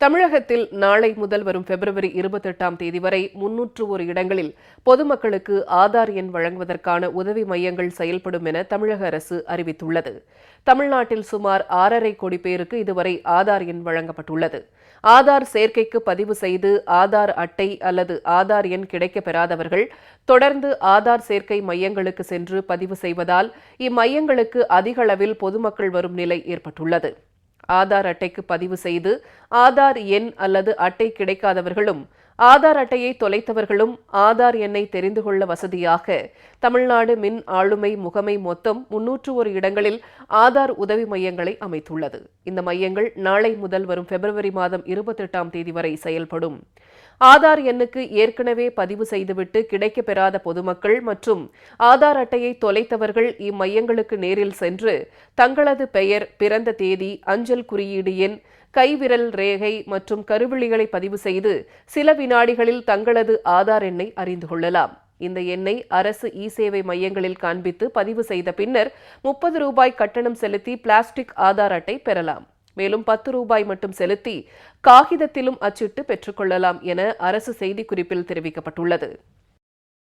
தமிழகத்தில் நாளை முதல் வரும் பிப்ரவரி இருபத்தெட்டாம் தேதி வரை முன்னூற்று ஒரு இடங்களில் பொதுமக்களுக்கு ஆதார் எண் வழங்குவதற்கான உதவி மையங்கள் செயல்படும் என தமிழக அரசு அறிவித்துள்ளது. தமிழ்நாட்டில் சுமார் ஆறரை கோடி பேருக்கு இதுவரை ஆதார் எண் வழங்கப்பட்டுள்ளது. ஆதார் சேர்க்கைக்கு பதிவு செய்து ஆதார் அட்டை அல்லது ஆதார் எண் கிடைக்கப் பெறாதவர்கள் தொடர்ந்து ஆதார் சேர்க்கை மையங்களுக்கு சென்று பதிவு செய்வதால் இம்மையங்களுக்கு அதிக அளவில் பொதுமக்கள் வரும் நிலை ஏற்பட்டுள்ளது. ஆதார் அட்டைக்கு பதிவு செய்து ஆதார் எண் அல்லது அட்டை கிடைக்காதவர்களும் ஆதார் அட்டையை தொலைத்தவர்களும் ஆதார் எண்ணை தெரிந்து கொள்ள வசதியாக தமிழ்நாடு மின் ஆளுமை முகமை மொத்தம் முன்னூற்று ஒரு இடங்களில் ஆதார் உதவி மையங்களை அமைத்துள்ளது. இந்த மையங்கள் நாளை முதல் வரும் பிப்ரவரி மாதம் இருபத்தெட்டாம் தேதி வரை செயல்படும். ஆதார் எண்ணுக்கு ஏற்கனவே பதிவு செய்துவிட்டு கிடைக்கப் பெறாத பொதுமக்கள் மற்றும் ஆதார் அட்டையை தொலைத்தவர்கள் இம்மையங்களுக்கு நேரில் சென்று தங்களது பெயர் பிறந்த தேதி அஞ்சல் குறியீடு எண் கைவிரல் ரேகை மற்றும் கருவிழிகளை பதிவு செய்து சில வினாடிகளில் தங்களது ஆதார் எண்ணை அறிந்து கொள்ளலாம். இந்த எண்ணை அரசு இ சேவை மையங்களில் காண்பித்து பதிவு செய்த பின்னர் முப்பது ரூபாய் கட்டணம் செலுத்தி பிளாஸ்டிக் ஆதார் அட்டை பெறலாம். மேலும் பத்து ரூபாய் மட்டும் செலுத்தி காகிதத்திலும் அச்சிட்டு பெற்றுக்கொள்ளலாம் என அரசு செய்திக்குறிப்பில் தெரிவிக்கப்பட்டுள்ளது.